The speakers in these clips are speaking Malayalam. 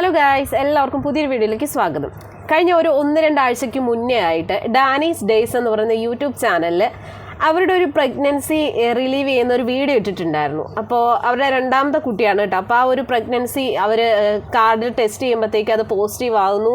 ഹലോ ഗായ്സ് എല്ലാവർക്കും പുതിയൊരു വീഡിയോയിലേക്ക് സ്വാഗതം. കഴിഞ്ഞ ഒരു ഒന്ന് രണ്ടാഴ്ചയ്ക്ക് മുന്നേ ആയിട്ട് ഡാനീസ് ഡേയ്സ് എന്ന് പറയുന്ന യൂട്യൂബ് ചാനലിൽ അവരുടെ ഒരു പ്രഗ്നൻസി റിലീവ് ചെയ്യുന്ന ഒരു വീഡിയോ ഇട്ടിട്ടുണ്ടായിരുന്നു. അപ്പോൾ അവരുടെ രണ്ടാമത്തെ കുട്ടിയാണ് കേട്ടോ. അപ്പോൾ ആ ഒരു പ്രഗ്നൻസി അവർ കാർഡിൽ ടെസ്റ്റ് ചെയ്യുമ്പോഴത്തേക്ക് അത് പോസിറ്റീവ് ആകുന്നു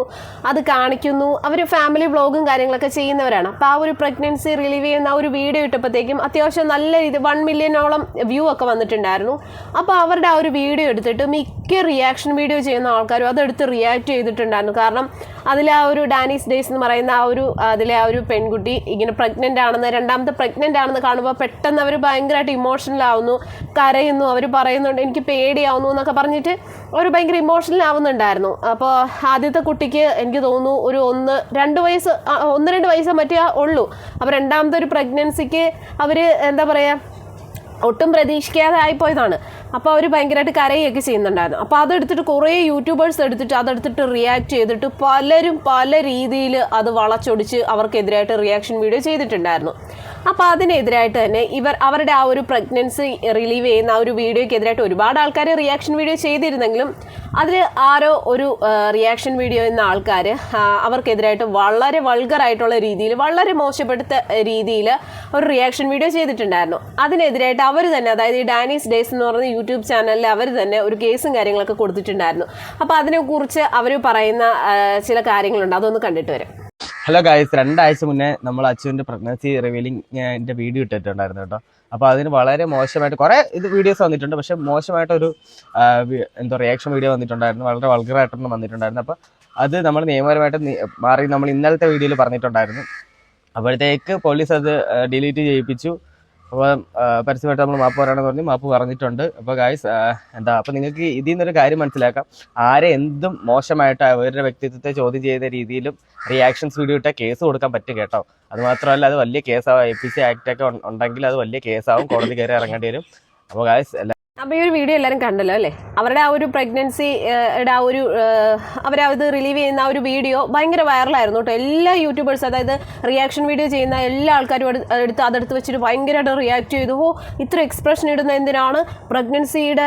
അത് കാണിക്കുന്നു. അവർ ഫാമിലി വ്ളോഗും കാര്യങ്ങളൊക്കെ ചെയ്യുന്നവരാണ്. അപ്പോൾ ആ ഒരു പ്രഗ്നൻസി റിലീവ് ചെയ്യുന്ന ആ ഒരു വീഡിയോ ഇട്ടപ്പോഴത്തേക്കും അത്യാവശ്യം നല്ല രീതി വൺ മില്യനോളം വ്യൂ ഒക്കെ വന്നിട്ടുണ്ടായിരുന്നു. അപ്പോൾ അവരുടെ ആ ഒരു വീഡിയോ എടുത്തിട്ട് മിക്ക റിയാക്ഷൻ വീഡിയോ ചെയ്യുന്ന ആൾക്കാരും അതെടുത്ത് റിയാക്ട് ചെയ്തിട്ടുണ്ടായിരുന്നു. കാരണം അതിലെ ആ ഒരു ഡാനീസ് ഡേയ്സ് എന്ന് പറയുന്ന ആ ഒരു അതിലെ ആ ഒരു പെൺകുട്ടി ഇങ്ങനെ പ്രഗ്നന്റ് ആണെന്ന് രണ്ടാമത്തെ പ്രഗ്നന്റ് ആണെന്ന് കാണുമ്പോൾ പെട്ടെന്ന് അവർ ഭയങ്കരമായിട്ട് ഇമോഷണൽ ആവുന്നു കരയുന്നു അവർ പറയുന്നുണ്ട് എനിക്ക് പേടിയാവുന്നു എന്നൊക്കെ പറഞ്ഞിട്ട് അവർ ഭയങ്കര ഇമോഷണൽ ആവുന്നുണ്ടായിരുന്നു. അപ്പോൾ ആദ്യത്തെ കുട്ടിക്ക് എനിക്ക് തോന്നുന്നു ഒരു ഒന്ന് രണ്ട് വയസ്സ് ഒന്ന് രണ്ട് വയസ്സ് മറ്റേ ഉള്ളൂ. അപ്പോൾ രണ്ടാമത്തെ ഒരു പ്രഗ്നൻസിക്ക് അവർ എന്താ പറയുക ഒട്ടും പ്രതീക്ഷിക്കാതെ ആയിപ്പോയതാണ്. അപ്പോൾ അവർ ഭയങ്കരമായിട്ട് കരയൊക്കെ ചെയ്യുന്നുണ്ടായിരുന്നു. അപ്പോൾ അതെടുത്തിട്ട് കുറേ യൂട്യൂബേഴ്സ് എടുത്തിട്ട് അതെടുത്തിട്ട് റിയാക്ട് ചെയ്തിട്ട് പലരും പല രീതിയിൽ അത് വളച്ചൊടിച്ച് അവർക്കെതിരായിട്ട് റിയാക്ഷൻ വീഡിയോ ചെയ്തിട്ടുണ്ടായിരുന്നു. അപ്പോൾ അതിനെതിരായിട്ട് തന്നെ ഇവർ അവരുടെ ആ ഒരു പ്രഗ്നൻസി റിലീവ് ചെയ്യുന്ന ആ ഒരു വീഡിയോയ്ക്കെതിരായിട്ട് ഒരുപാട് ആൾക്കാർ റിയാക്ഷൻ വീഡിയോ ചെയ്തിരുന്നെങ്കിലും അതിൽ ആരോ ഒരു റിയാക്ഷൻ വീഡിയോ എന്ന ആൾക്കാർ അവർക്കെതിരായിട്ട് വളരെ വൾഗറായിട്ടുള്ള രീതിയിൽ വളരെ മോശപ്പെടുത്ത രീതിയിൽ ഒരു റിയാക്ഷൻ വീഡിയോ ചെയ്തിട്ടുണ്ടായിരുന്നു. അതിനെതിരായിട്ട് അവർ തന്നെ അതായത് ഈ ഡാനീസ് ഡേയ്സ് എന്ന് പറയുന്ന യൂട്യൂബ് ചാനലിൽ അവർ തന്നെ ഒരു കേസും കാര്യങ്ങളൊക്കെ കൊടുത്തിട്ടുണ്ടായിരുന്നു. അപ്പോൾ അതിനെക്കുറിച്ച് അവർ പറയുന്ന ചില കാര്യങ്ങളുണ്ട്. അതൊന്ന് കണ്ടിട്ട് വരാം. ഹലോ ഗായ്സ് രണ്ടാഴ്ച മുന്നേ നമ്മൾ അച്ഛന്റെ പ്രഗ്നൻസി റിവീലിംഗ് എന്റെ വീഡിയോ ഇട്ടിട്ടുണ്ടായിരുന്നു കേട്ടോ. അപ്പോൾ അതിന് വളരെ മോശമായിട്ട് കുറേ ഇത് വീഡിയോസ് വന്നിട്ടുണ്ട്. പക്ഷേ മോശമായിട്ടൊരു എന്തോ റിയാക്ഷൻ വീഡിയോ വന്നിട്ടുണ്ടായിരുന്നു. വളരെ വൾഗറായിട്ടൊന്നും വന്നിട്ടുണ്ടായിരുന്നു. അപ്പോൾ അത് നമ്മൾ നിയമപരമായിട്ട് മാറി നമ്മൾ ഇന്നലത്തെ വീഡിയോയിൽ പറഞ്ഞിട്ടുണ്ടായിരുന്നു. അപ്പോഴത്തേക്ക് പോലീസ് അത് ഡിലീറ്റ് ചെയ്യിപ്പിച്ചു. അപ്പോൾ പരസ്യമായിട്ട് നമ്മൾ മാപ്പ് പറയണമെന്ന് പറഞ്ഞ് മാപ്പ് പറഞ്ഞിട്ടുണ്ട്. അപ്പോൾ ഗായ്സ് എന്താ അപ്പോൾ നിങ്ങൾക്ക് ഇതിൽ നിന്നൊരു കാര്യം മനസ്സിലാക്കാം. ആരെ എന്തും മോശമായിട്ട് അവരുടെ വ്യക്തിത്വത്തെ ചോദ്യം ചെയ്ത രീതിയിലും റിയാക്ഷൻസ് വീഡിയോ ഇട്ടാൽ കേസ് കൊടുക്കാൻ പറ്റും കേട്ടോ. അത് മാത്രമല്ല അത് വലിയ കേസാവും എ പി സി ആക്ട് ഒക്കെ ഉണ്ടെങ്കിൽ അത് വലിയ കേസാവും കോടതി കയറി ഇറങ്ങേണ്ടി വരും. അപ്പോൾ ഗായ്സ് അപ്പോൾ ഈ ഒരു വീഡിയോ എല്ലാവരും കണ്ടല്ലോ അല്ലേ? അവരുടെ ആ ഒരു പ്രഗ്നൻസി ആ ഒരു അവരത് റിലീവ് ചെയ്യുന്ന ആ ഒരു വീഡിയോ ഭയങ്കര വൈറലായിരുന്നു കേട്ടോ. എല്ലാ യൂട്യൂബേഴ്സ് അതായത് റിയാക്ഷൻ വീഡിയോ ചെയ്യുന്ന എല്ലാ ആൾക്കാരും എടു- എടുത്ത് അതെടുത്ത് വെച്ചിട്ട് ഭയങ്കരമായിട്ട് റിയാക്ട് ചെയ്തു. ഓ ഇത്ര എക്സ്പ്രഷൻ ഇടുന്ന എന്തിനാണ്? പ്രഗ്നൻസിയുടെ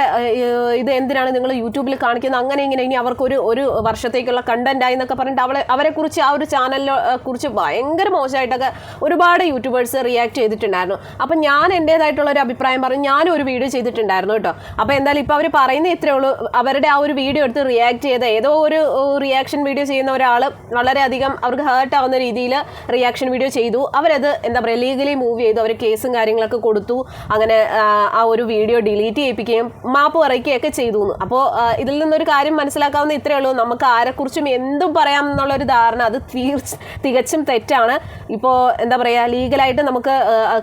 ഇത് എന്തിനാണ് നിങ്ങൾ യൂട്യൂബിൽ കാണിക്കുന്നത്? അങ്ങനെ ഇങ്ങനെ ഇനി അവർക്കൊരു ഒരു വർഷത്തേക്കുള്ള കണ്ടന്റ് ആയി എന്നൊക്കെ പറഞ്ഞിട്ട് അവളെ അവരെ കുറിച്ച് ആ ഒരു ചാനലിനെ കുറിച്ച് ഭയങ്കര മോശമായിട്ടൊക്കെ ഒരുപാട് യൂട്യൂബേഴ്സ് റിയാക്ട് ചെയ്തിട്ടുണ്ടായിരുന്നു. അപ്പം ഞാൻ എന്റേതായിട്ടുള്ള ഒരു അഭിപ്രായം പറഞ്ഞു. ഞാനും ഒരു വീഡിയോ ചെയ്തിട്ടുണ്ടായിരുന്നു കേട്ടോ. അപ്പോൾ എന്തായാലും ഇപ്പോൾ അവർ പറയുന്ന ഇത്രേ ഉള്ളൂ. അവരുടെ ആ ഒരു വീഡിയോ എടുത്ത് റിയാക്ട് ചെയ്ത ഏതോ ഒരു റിയാക്ഷൻ വീഡിയോ ചെയ്യുന്ന ഒരാൾ വളരെയധികം അവർക്ക് ഹേർട്ട് ആവുന്ന രീതിയിൽ റിയാക്ഷൻ വീഡിയോ ചെയ്തു. അവരത് എന്താ പറയുക ലീഗലി മൂവ് ചെയ്തു. അവർ കേസും കാര്യങ്ങളൊക്കെ കൊടുത്തു. അങ്ങനെ ആ, ഒരു വീഡിയോ ഡിലീറ്റ് ചെയ്യിപ്പിക്കുകയും മാപ്പ് പറയുകയൊക്കെ ചെയ്തു. അപ്പോൾ ഇതിൽ നിന്നൊരു കാര്യം മനസ്സിലാക്കാവുന്ന ഇത്രേ ഉള്ളൂ. നമുക്ക് ആരെക്കുറിച്ചും എന്തും പറയാം എന്നുള്ളൊരു ധാരണ. അത് തീർച്ച തികച്ചും തെറ്റാണ്. ഇപ്പോൾ എന്താ പറയുക ലീഗലായിട്ട് നമുക്ക്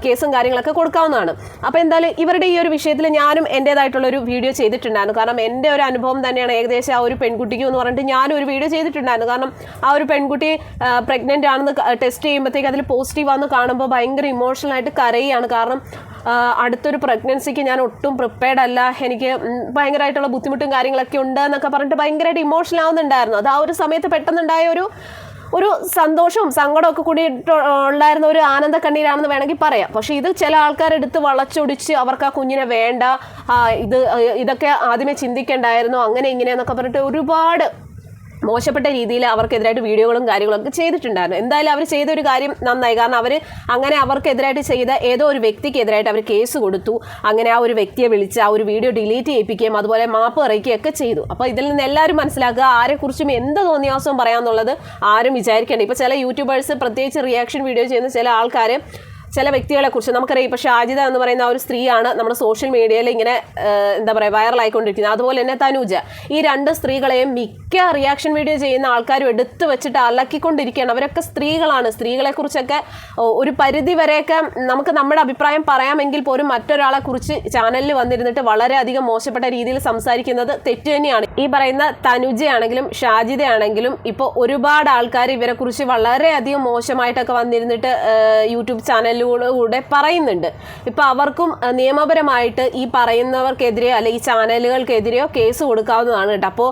കേസും കാര്യങ്ങളൊക്കെ കൊടുക്കാവുന്നതാണ്. അപ്പോൾ എന്തായാലും ഇവരുടെ ഈ ഒരു വിഷയത്തിൽ ഞാനും എന്റേതായിട്ടുള്ള ഒരു വീഡിയോ ചെയ്തിട്ടുണ്ടായിരുന്നു. കാരണം എന്റെ ഒരു അനുഭവം തന്നെയാണ് ഏകദേശം ആ ഒരു പെൺകുട്ടിക്ക് എന്ന് പറഞ്ഞിട്ട് ഞാനും ഒരു വീഡിയോ ചെയ്തിട്ടുണ്ടായിരുന്നു. കാരണം ആ ഒരു പെൺകുട്ടി പ്രഗ്നന്റ് ആണെന്ന് ടെസ്റ്റ് ചെയ്യുമ്പോഴത്തേക്ക് അതിൽ പോസിറ്റീവ് ആണെന്ന് കാണുമ്പോൾ ഭയങ്കര ഇമോഷണൽ ആയിട്ട് കരയുകയാണ്. കാരണം അടുത്തൊരു പ്രഗ്നൻസിക്ക് ഞാൻ ഒട്ടും പ്രിപ്പയർഡ് അല്ല. എനിക്ക് ഭയങ്കരമായിട്ടുള്ള ബുദ്ധിമുട്ടും കാര്യങ്ങളൊക്കെ ഉണ്ട് എന്നൊക്കെ പറഞ്ഞിട്ട് ഭയങ്കരമായിട്ട് ഇമോഷണൽ ആവുന്നുണ്ടായിരുന്നു. അത് ആ ഒരു സമയത്ത് പെട്ടെന്നുണ്ടായ ഒരു ഒരു സന്തോഷവും സങ്കടവും ഒക്കെ കൂടി ഉണ്ടായിരുന്ന ഒരു ആനന്ദ കണ്ണീരാണെന്ന് വേണമെങ്കിൽ പറയാം. പക്ഷെ ഇത് ചില ആൾക്കാരെടുത്ത് വളച്ചൊടിച്ച് അവർക്ക് ആ കുഞ്ഞിനെ വേണ്ട ഇത് ഇതൊക്കെ ആദ്യമേ ചിന്തിക്കേണ്ടായിരുന്നു അങ്ങനെ ഇങ്ങനെയെന്നൊക്കെ പറഞ്ഞിട്ട് ഒരുപാട് മോശപ്പെട്ട രീതിയിൽ അവർക്കെതിരായിട്ട് വീഡിയോകളും കാര്യങ്ങളൊക്കെ ചെയ്തിട്ടുണ്ടായിരുന്നു. എന്തായാലും അവർ ചെയ്ത ഒരു കാര്യം നന്നായി. കാരണം അവർ അങ്ങനെ അവർക്കെതിരായിട്ട് ചെയ്ത ഏതോ ഒരു വ്യക്തിക്കെതിരായിട്ട് അവർ കേസ് കൊടുത്തു. അങ്ങനെ ആ ഒരു വ്യക്തിയെ വിളിച്ച് ആ ഒരു വീഡിയോ ഡിലീറ്റ് ചെയ്യിപ്പിക്കുകയും അതുപോലെ മാപ്പ് അറിയിക്കുകയൊക്കെ ചെയ്തു. അപ്പോൾ ഇതിൽ നിന്ന് എല്ലാവരും മനസ്സിലാക്കുക ആരെക്കുറിച്ചും എന്ത് തോന്നിയാസവും പറയാമെന്നുള്ളത് ആരും വിചാരിക്കേണ്ട. ഇപ്പോൾ ചില യൂട്യൂബേഴ്സ് പ്രത്യേകിച്ച് റിയാക്ഷൻ വീഡിയോ ചെയ്യുന്ന ചില ആൾക്കാർ ചില വ്യക്തികളെ കുറിച്ച് നമുക്കറിയാം. ഇപ്പോൾ ഷാജിദ എന്ന് പറയുന്ന ആ ഒരു സ്ത്രീയാണ് നമ്മുടെ സോഷ്യൽ മീഡിയയിൽ ഇങ്ങനെ എന്താ പറയുക വൈറലായിക്കൊണ്ടിരിക്കുന്നത് അതുപോലെ തന്നെ തനുജ. ഈ രണ്ട് സ്ത്രീകളെയും മിക്ക റിയാക്ഷൻ വീഡിയോ ചെയ്യുന്ന ആൾക്കാരും എടുത്തു വെച്ചിട്ട് അലക്കിക്കൊണ്ടിരിക്കുകയാണ്. അവരൊക്കെ സ്ത്രീകളാണ്. സ്ത്രീകളെ കുറിച്ചൊക്കെ ഒരു പരിധി വരെയൊക്കെ നമുക്ക് നമ്മുടെ അഭിപ്രായം പറയാമെങ്കിൽ പോലും മറ്റൊരാളെ കുറിച്ച് ചാനലിൽ വന്നിരുന്നിട്ട് വളരെയധികം മോശപ്പെട്ട രീതിയിൽ സംസാരിക്കുന്നത് തെറ്റ് തന്നെയാണ്. ഈ പറയുന്ന തനുജയാണെങ്കിലും ഷാജിദയാണെങ്കിലും ഇപ്പോൾ ഒരുപാട് ആൾക്കാർ ഇവരെ കുറിച്ച് വളരെയധികം മോശമായിട്ടൊക്കെ വന്നിരുന്നിട്ട് യൂട്യൂബ് ചാനലിലും വീഡിയോയിലൂടെ പറയുന്നുണ്ട്. ഇപ്പം അവർക്കും നിയമപരമായിട്ട് ഈ പറയുന്നവർക്കെതിരെയോ അല്ലെ ഈ ചാനലുകൾക്കെതിരെയോ കേസ് കൊടുക്കാവുന്നതാണ് കേട്ടോ. അപ്പോൾ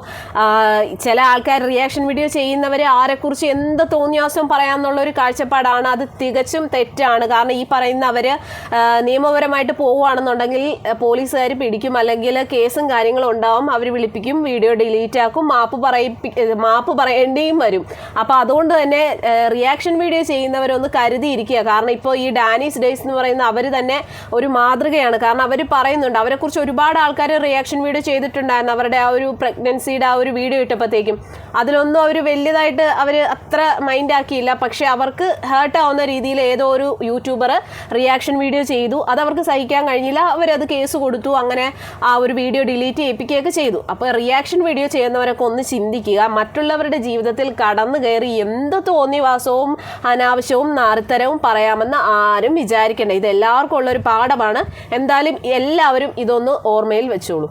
ചില ആൾക്കാർ റിയാക്ഷൻ വീഡിയോ ചെയ്യുന്നവരെ ആരെക്കുറിച്ച് എന്ത് തോന്നിയാസം പറയാമെന്നുള്ള ഒരു കാഴ്ചപ്പാടാണ്. അത് തികച്ചും തെറ്റാണ്. കാരണം ഈ പറയുന്നവർ നിയമപരമായിട്ട് പോവുകയാണെന്നുണ്ടെങ്കിൽ പോലീസുകാർ പിടിക്കും. അല്ലെങ്കിൽ കേസും കാര്യങ്ങളും ഉണ്ടാവും. അവർ വിളിപ്പിക്കും വീഡിയോ ഡിലീറ്റ് ആക്കും മാപ്പ് പറയിപ്പി മാപ്പ് പറയേണ്ടിയും വരും. അപ്പോൾ അതുകൊണ്ട് തന്നെ റിയാക്ഷൻ വീഡിയോ ചെയ്യുന്നവരൊന്ന് കരുതിയിരിക്കുക. കാരണം ഇപ്പോൾ ഈ ഡാനീസ് ഡേയ്സ് എന്ന് പറയുന്ന അവർ തന്നെ ഒരു മാതൃകയാണ്. കാരണം അവർ പറയുന്നുണ്ട് അവരെക്കുറിച്ച് ഒരുപാട് ആൾക്കാർ റിയാക്ഷൻ വീഡിയോ ചെയ്തിട്ടുണ്ടായിരുന്നു അവരുടെ ആ ഒരു പ്രഗ്നൻസിയുടെ ആ ഒരു വീഡിയോ ഇട്ടപ്പോഴത്തേക്കും. അതിലൊന്നും അവർ വലിയതായിട്ട് അവർ അത്ര മൈൻഡ് ആക്കിയില്ല. പക്ഷേ അവർക്ക് ഹേർട്ട് ആവുന്ന രീതിയിൽ ഏതോ ഒരു യൂട്യൂബർ റിയാക്ഷൻ വീഡിയോ ചെയ്തു. അത് അവർക്ക് സഹിക്കാൻ കഴിഞ്ഞില്ല. അവരത് കേസ് കൊടുത്തു. അങ്ങനെ ആ ഒരു വീഡിയോ ഡിലീറ്റ് ചെയ്യിപ്പിക്കുകയൊക്കെ ചെയ്തു. അപ്പോൾ റിയാക്ഷൻ വീഡിയോ ചെയ്യുന്നവരൊക്കെ ഒന്ന് ചിന്തിക്കുക മറ്റുള്ളവരുടെ ജീവിതത്തിൽ കടന്നു കയറി എന്ത് തോന്നിവാസവും അനാവശ്യവും നാറിത്തരവും പറയാമെന്ന് ആരും വിചാരിക്കേണ്ട. ഇത് എല്ലാവർക്കും ഉള്ളൊരു പാഠമാണ്. എന്തായാലും എല്ലാവരും ഇതൊന്ന് ഓർമ്മയിൽ വെച്ചോളൂ.